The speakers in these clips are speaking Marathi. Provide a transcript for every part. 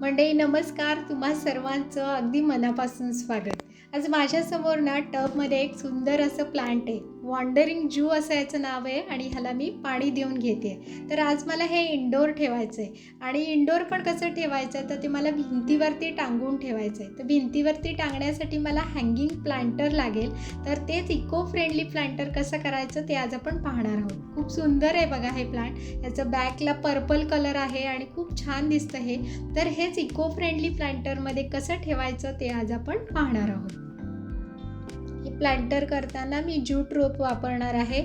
मंडळी नमस्कार. तुम्हा सर्वांचं अगदी मनापासून स्वागत. आज माझ्यासमोर ना टबमध्ये एक सुंदर असं प्लांट आहे. वॉन्डरिंग जू असं याचं नाव आहे आणि ह्याला मी पाणी देऊन घेते. तर आज मला हे इंडोर ठेवायचं आहे आणि इंडोर पण कसं ठेवायचं? आहे तर ते मला भिंतीवरती टांगून ठेवायचं आहे तर भिंतीवरती टांगण्यासाठी मला हँगिंग प्लांटर लागेल. तर तेच इको फ्रेंडली प्लांटर कसं करायचं ते आज आपण पाहणार आहोत. खूप सुंदर आहे बघा हे प्लांट याचं बॅकला पर्पल कलर आहे आणि खूप छान दिसतं हे. तर हेच इको फ्रेंडली प्लांटरमध्ये कसं ठेवायचं ते आज आपण पाहणार आहोत. प्लांटर करताना मी ज्यूट रोप वापरणार आहे.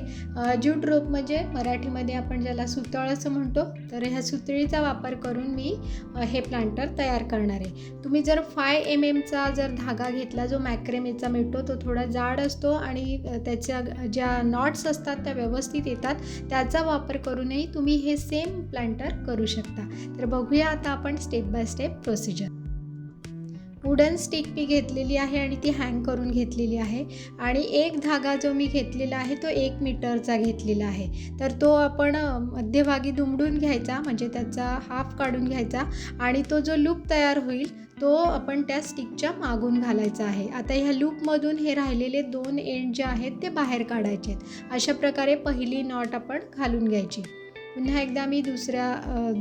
ज्यूट रोप म्हणजे मराठीमध्ये आपण ज्याला सुतळ असं म्हणतो तर ह्या सुतळीचा वापर करून मी हे प्लांटर तयार करणार आहे. तुम्ही जर फाय एम एमचा जर धागा घेतला जो मॅक्रेमेचा मिळतो तो थोडा जाड असतो आणि त्याच्या ज्या नॉट्स असतात त्या व्यवस्थित येतात त्याचा वापर करूनही तुम्ही हे सेम प्लांटर करू शकता. तर बघूया आता आपण step by step procedure wooden stick मी घेतलेली आहे आणि ती हँग करून घेतलेली आहे. आणि एक धागा जो मी घेतलेला आहे तो एक मीटरचा घेतलेला आहे. तर तो आपण मध्यभागी दुमडून घ्यायचा म्हणजे त्याचा हाफ काढून घ्यायचा आणि तो जो लूप तयार होईल तो आपण त्या स्टिकच्या मागून घालायचा आहे. आता ह्या लूपमधून हे राहिलेले दोन एंड जे आहेत ते बाहेर काढायचे आहेत. अशा प्रकारे पहिली नॉट आपण घालून घ्यायची. पुन्हा एकदा मी दुसऱ्या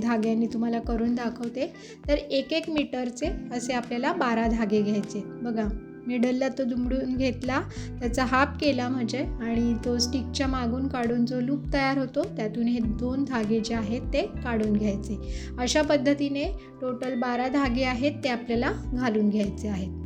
धाग्याने तुम्हाला करून दाखवते. तर एक एक मीटरचे असे आपल्याला बारा धागे घ्यायचे. बघा मिडलला तो दुमडून घेतला त्याचा हाफ केला म्हणजे आणि तो स्टिकच्या मागून काढून जो लूप तयार होतो त्यातून हे दोन धागे जे आहेत ते काढून घ्यायचे. अशा पद्धतीने टोटल बारा धागे आहेत ते आपल्याला घालून घ्यायचे आहेत.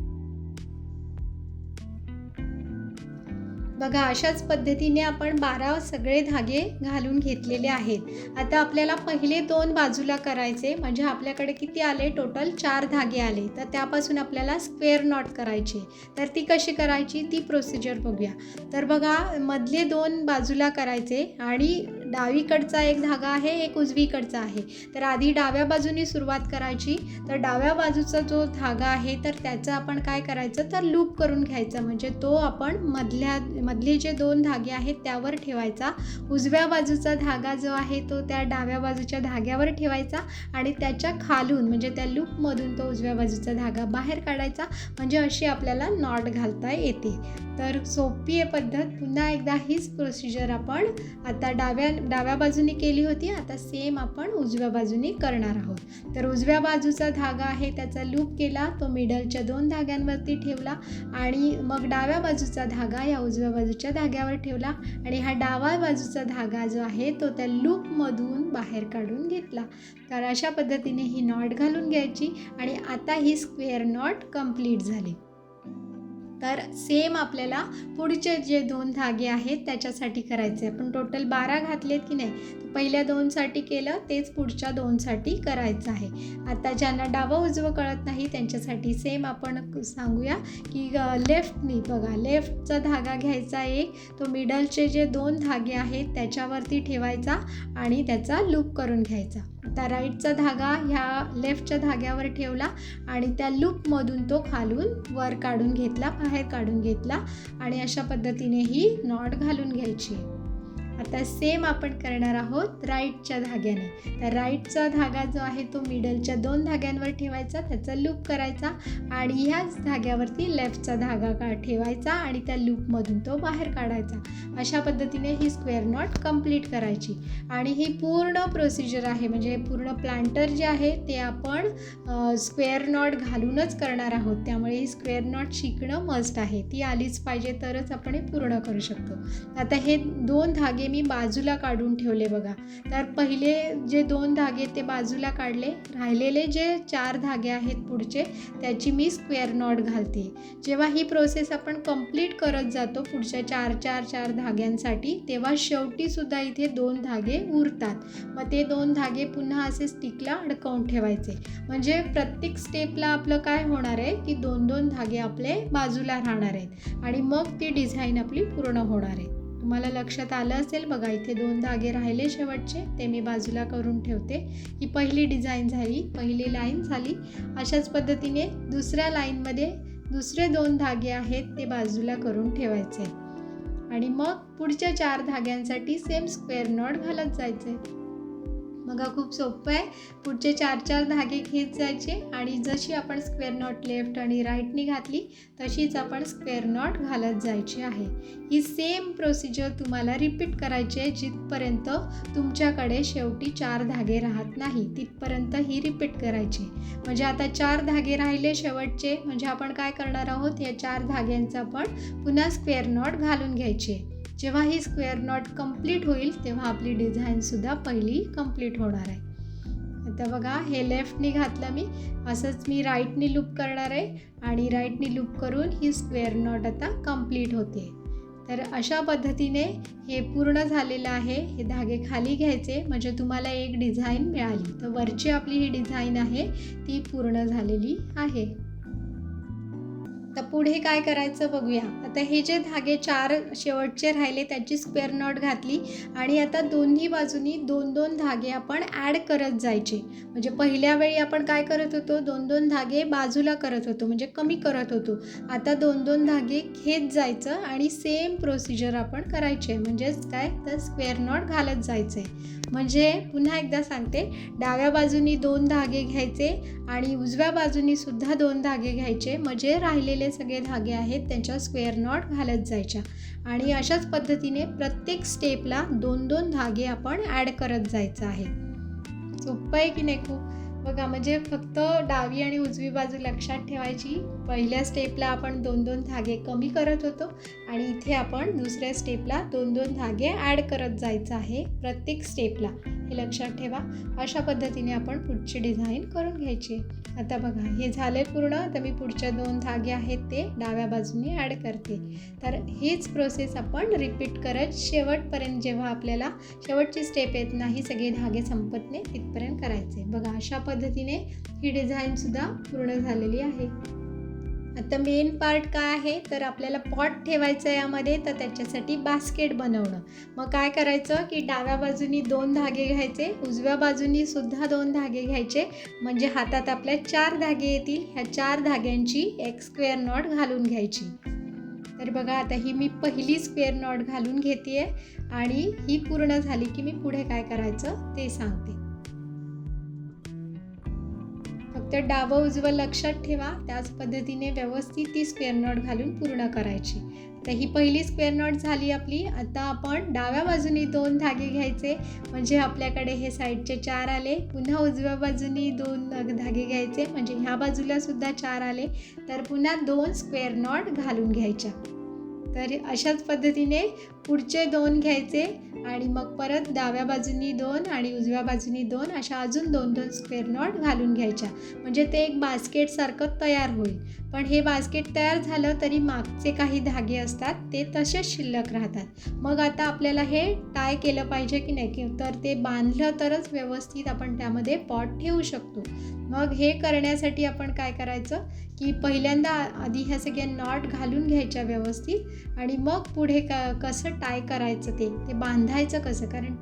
बघा अशाच पद्धतीने आपण बारा सगळे धागे घालून घेतलेले आहेत. आता आपल्याला पहिले दोन बाजूला करायचे. म्हणजे आपल्याकडे किती आले? टोटल चार धागे आले. तर त्यापासून आपल्याला स्क्वेअर नॉट करायचे. तर ती कशी करायची? ती प्रोसिजर बघूया. तर बघा मधले दोन बाजूला करायचे आणि डावीकडचा एक धागा आहे एक उजवीकडचा आहे. तर आधी डाव्या बाजूनी सुरुवात करायची. तर डाव्या बाजूचा जो धागा आहे तर त्याचं आपण काय करायचं? तर लूप करून घ्यायचं. म्हणजे तो आपण मधल्या मधले जे दोन धागे आहेत त्यावर ठेवायचा. उजव्या बाजूचा धागा जो आहे तो त्या डाव्या बाजूच्या धाग्यावर ठेवायचा आणि त्याच्या खालून म्हणजे त्या लूपमधून तो उजव्या बाजूचा धागा बाहेर काढायचा. म्हणजे अशी आपल्याला नॉट घालता येते. तर सोपी आहे पद्धत. पुन्हा एकदा हीच प्रोसिजर आपण आता डाव्या डाव्या बाजूने केली होती आता सेम आपण उजव्या बाजूने करणार आहोत. तर उजव्या बाजूचा धागा आहे त्याचा लूप केला तो मिडलच्या दोन धाग्यांवरती ठेवला आणि मग डाव्या बाजूचा धागा या उजव्या बाजूच्या धाग्यावर ठेवला आणि हा डाव्या बाजूचा धागा जो आहे तो त्या लूपमधून बाहेर काढून घेतला. तर अशा पद्धतीने ही नॉट घालून घ्यायची आणि आता ही स्क्वेअर नॉट कंप्लीट झाली. तर सेम आपल्याला पुढचे जे दोन धागे आहेत त्याच्यासाठी करायचे. आपण टोटल बारा घातलेत की नाही? तर पहिल्या दोनसाठी केलं तेच पुढच्या दोनसाठी करायचं आहे. आता ज्यांना डावं उजवं कळत नाही त्यांच्यासाठी सेम आपण सांगूया की लेफ्टनी बघा लेफ्टचा धागा घ्यायचा एक तो मिडलचे जे दोन धागे आहेत त्याच्यावरती ठेवायचा आणि त्याचा लूप करून घ्यायचा. त्या राईटचा धागा ह्या लेफ्टच्या धाग्यावर ठेवला आणि त्या लूपमधून तो खालून वर काढून घेतला बाहेर काढून घेतला आणि अशा पद्धतीने ही नॉट घालून घ्यायची. आता सेम आपण करणार आहोत राईटच्या धाग्याने. तर राईटचा धागा जो आहे तो मिडलच्या दोन धाग्यांवर ठेवायचा त्याचा लूप करायचा आणि ह्याच धाग्यावरती लेफ्टचा धागा का ठेवायचा आणि त्या लूपमधून तो बाहेर काढायचा. अशा पद्धतीने ही स्क्वेअर नॉट कंप्लीट करायची. आणि ही पूर्ण प्रोसिजर आहे म्हणजे पूर्ण प्लांटर जे आहे ते आपण स्क्वेअर नॉट घालूनच करणार आहोत. त्यामुळे ही स्क्वेअर नॉट शिकणं मस्ट आहे. ती आलीच पाहिजे तरच आपण हे पूर्ण करू शकतो. आता हे दोन धागे मी बाजूला काढून ठेवले बघा. तर पहिले जे दोन धागे ते बाजूला काढले. राहिलेले जे चार धागे आहेत पुढचे त्याची मी स्क्वेअर नॉट घालते. जेव्हा ही प्रोसेस आपण कंप्लीट करत जातो पुढच्या चार चार चार धाग्यांसाठी तेव्हा शेवटीसुद्धा इथे दोन धागे उरतात. मग ते दोन धागे पुन्हा असे स्टिकला अडकवून ठेवायचे. म्हणजे प्रत्येक स्टेपला आपलं काय होणार आहे की दोन दोन धागे आपले बाजूला राहणार आहेत. आणि मग ती डिझाईन आपली पूर्ण होणार आहे. तुम्हाला लक्षात आलं असेल बघा इथे दोन धागे राहिले शेवटचे ते मी बाजूला करून ठेवते. ही पहिली डिझाईन झाली पहिली लाईन झाली. अशाच पद्धतीने दुसऱ्या लाईनमध्ये दुसरे दोन धागे आहेत ते बाजूला करून ठेवायचे. आणि मग पुढच्या चार धाग्यांसाठी सेम स्क्वेअर नॉट घालत जायचे. बघा खूप सोपं आहे. पुढचे चार चार धागे घेत जायचे आणि जशी आपण स्क्वेअर नॉट लेफ्ट आणि राईटनी घातली तशीच आपण स्क्वेअर नॉट घालत जायची आहे. ही सेम प्रोसिजर तुम्हाला रिपीट करायची आहे जिथपर्यंत तुमच्याकडे शेवटी चार धागे राहत नाही तिथपर्यंत ही रिपीट करायची. म्हणजे आता चार धागे राहिले शेवटचे म्हणजे आपण काय करणार आहोत? या चार धाग्यांचा आपण पुन्हा स्क्वेअर नॉट घालून घ्यायचे. जेव्हा ही स्क्वेअर नॉट कंप्लीट होईल तेव्हा आपली डिझाईनसुद्धा पहिली कंप्लीट होणार आहे. आता बघा हे लेफ्टनी घातलं मी. असंच मी राईटनी लूप करणार आहे आणि राईटनी लूप करून ही स्क्वेअर नॉट आता कंप्लीट होते. तर अशा पद्धतीने हे पूर्ण झालेलं आहे. हे धागे खाली घ्यायचे म्हणजे तुम्हाला एक डिझाईन मिळाली. तर वरची आपली ही डिझाईन आहे ती पूर्ण झालेली आहे. आता पुढे काय करायचं बघूया. आता हे जे धागे चार शेवटचे राहिले त्याची स्क्वेअर नॉट घातली आणि आता दोन्ही बाजूनी दोन दोन धागे आपण ॲड करत जायचे. म्हणजे पहिल्या वेळी आपण काय करत होतो? दोन दोन धागे बाजूला करत होतो म्हणजे कमी करत होतो. आता दोन दोन धागे घेत जायचं आणि सेम प्रोसिजर आपण करायचे. म्हणजेच काय? तर स्क्वेअर नॉट घालत जायचं. म्हणजे पुन्हा एकदा सांगते डाव्या बाजूनी दोन धागे घ्यायचे आणि उजव्या बाजूनी सुद्धा दोन धागे घ्यायचे. म्हणजे राहिलेले सगळे धागे आहेत त्यांच्या स्क्वेअर नॉट घालत जायच्या. आणि अशाच पद्धतीने प्रत्येक स्टेपला दोन दोन धागे आपण ॲड करत जायचं आहे. सोपं आहे की नाही खूप? बघा म्हणजे फक्त डावी आणि उजवी बाजू लक्षात ठेवायची. पहिल्या स्टेपला आपण दोन दोन धागे कमी करत होतो आणि इथे आपण दुसऱ्या स्टेपला दोन दोन धागे ॲड करत जायचं आहे प्रत्येक स्टेपला हे लक्षात ठेवा. अशा पद्धतीने आपण पुढची डिझाईन करून घ्यायची आता बघा हे झाले पूर्ण. तर मी पुढच्या दोन धागे आहेत ते डाव्या बाजूने ॲड करते. तर हीच प्रोसेस आपण रिपीट करत शेवटपर्यंत जेव्हा आपल्याला शेवटची स्टेप येत नाही सगळे धागे संपत नाही तिथपर्यंत करायचे. बघा अशा पद्धतीने ही डिझाईनसुद्धा पूर्ण झालेली आहे. आता मेन पार्ट काय आहे? तर आपल्याला पॉट ठेवायचं आहे यामध्ये तर त्याच्यासाठी बास्केट बनवणं. मग काय करायचं की डाव्या बाजूनी दोन धागे घ्यायचे उजव्या बाजूनी सुद्धा दोन धागे घ्यायचे. म्हणजे हातात आपल्या चार धागे येतील ह्या चार धाग्यांची एक स्क्वेअर नॉट घालून घ्यायची. तर बघा आता ही मी पहिली स्क्वेअर नॉट घालून घेते आणि ही पूर्ण झाली की मी पुढे काय करायचं ते सांगते. तर डावं उजवं लक्षात ठेवा. त्याच पद्धतीने व्यवस्थित ती स्क्वेअर नॉट घालून पूर्ण करायची. तर ही पहिली स्क्वेअर नॉट झाली आपली. आता आपण डाव्या बाजूनी दोन धागे घ्यायचे. म्हणजे आपल्याकडे हे साईडचे चार आले. पुन्हा उजव्या बाजूनी दोन धागे घ्यायचे. म्हणजे ह्या बाजूला सुद्धा चार आले. तर पुन्हा दोन स्क्वेअर नॉट घालून घ्यायच्या. तर अशाच पद्धतीने पुढचे दोन घ्यायचे. आणि मग परत डाव्या बाजूनी दोन आणि उजव्या बाजूनी दोन अशा अजून दोन दोन स्क्वेअर नॉट घालून घ्यायच्या. म्हणजे ते एक बास्केटसारखं तयार होईल. पण हे बास्केट तयार झालं तरी मागचे काही धागे असतात ते तसेच शिल्लक राहतात. मग आता आपल्याला हे टाय केलं पाहिजे की नाही? तर ते बांधलं तरच व्यवस्थित आपण त्यामध्ये पॉट ठेवू शकतो. मग हे करण्यासाठी आपण काय करायचं? की पहिल्यांदा आधी ह्या सगळ्या नॉट घालून घ्यायच्या व्यवस्थित आणि मग पुढे क कसं टाय करायचं ते? ते बांधायचं कसं? कारण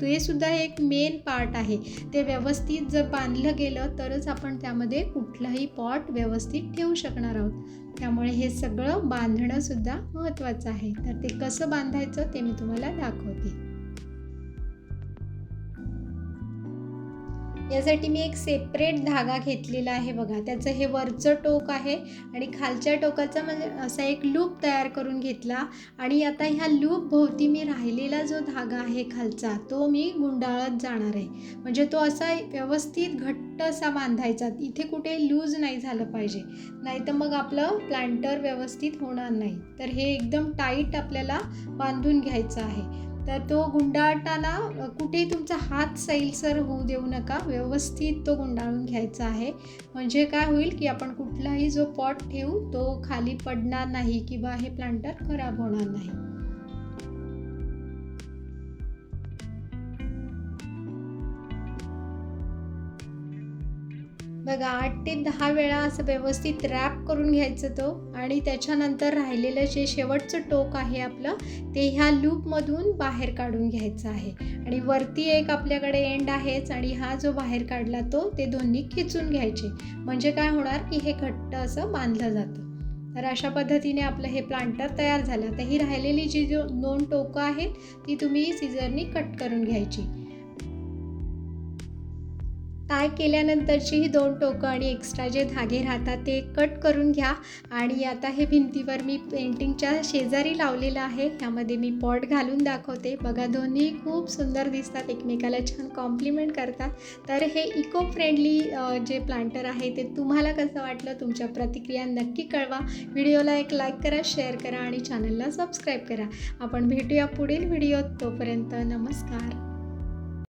ते सुद्धा एक मेन पार्ट आहे. ते व्यवस्थित जर बांधलं गेलं तरच आपण त्यामध्ये कुठलाही पॉट व्यवस्थित ठेवू शकणार आहोत. त्यामुळे हे सगळं बांधणंसुद्धा महत्त्वाचं आहे. तर ते कसं बांधायचं ते मी तुम्हाला दाखवते. यासाठी मी एक सेपरेट धागा घेतलेला आहे बघा. त्याचं हे वरचं टोक आहे आणि खालच्या टोकाचा म्हणजे असा एक लूप तयार करून घेतला. आणि आता ह्या लूप भोवती मी राहिलेला जो धागा आहे खालचा तो मी गुंडाळत जाणार आहे. म्हणजे तो असा व्यवस्थित घट्ट असा बांधायचा. इथे कुठे लूज नाही झालं पाहिजे. नाही तर मग आपलं प्लांटर व्यवस्थित होणार नाही. तर हे एकदम टाईट आपल्याला बांधून घ्यायचं आहे. तर तो गुंडाळताना कुठेही तुमचा हात सैलसर होऊ देऊ नका. व्यवस्थित तो गुंडाळून घ्यायचा आहे. म्हणजे काय होईल की आपण कुठलाही जो पॉट ठेवू तो खाली पडणार नाही किंवा हे प्लांटर खराब होणार नाही. बघा आठ ते दहा वेळा असं व्यवस्थित रॅप करून घ्यायचं तो. आणि त्याच्यानंतर राहिलेलं जे शेवटचं टोक आहे आपलं ते ह्या लूपमधून बाहेर काढून घ्यायचं आहे. आणि वरती एक आपल्याकडे एंड आहेच आणि हा जो बाहेर काढला तो ते दोन्ही खिचून घ्यायचे. म्हणजे काय होणार की हे घट्ट असं बांधलं जातं. तर अशा पद्धतीने आपलं हे प्लांटर तयार झालं. तर ही राहिलेली जी जो दोन टोकं आहेत ती तुम्ही सिझरनी कट करून घ्यायची. टाय केल्यानंतरची ही दोन टोकं आणि एक्स्ट्रा जे धागे राहतात ते कट करून घ्या. आणि आता हे भिंतीवर मी पेंटिंगच्या शेजारी लावलेलं आहे. त्यामध्ये मी पॉट घालून दाखवते. बघा दोन्ही खूप सुंदर दिसतात. एकमेकाला छान कॉम्प्लिमेंट करतात. तर हे इको फ्रेंडली जे प्लांटर आहे ते तुम्हाला कसं वाटलं? तुमच्या प्रतिक्रिया नक्की कळवा. व्हिडिओला एक लाईक करा शेअर करा आणि चॅनलला सबस्क्राईब करा. आपण भेटूया पुढील व्हिडिओत तोपर्यंत. नमस्कार.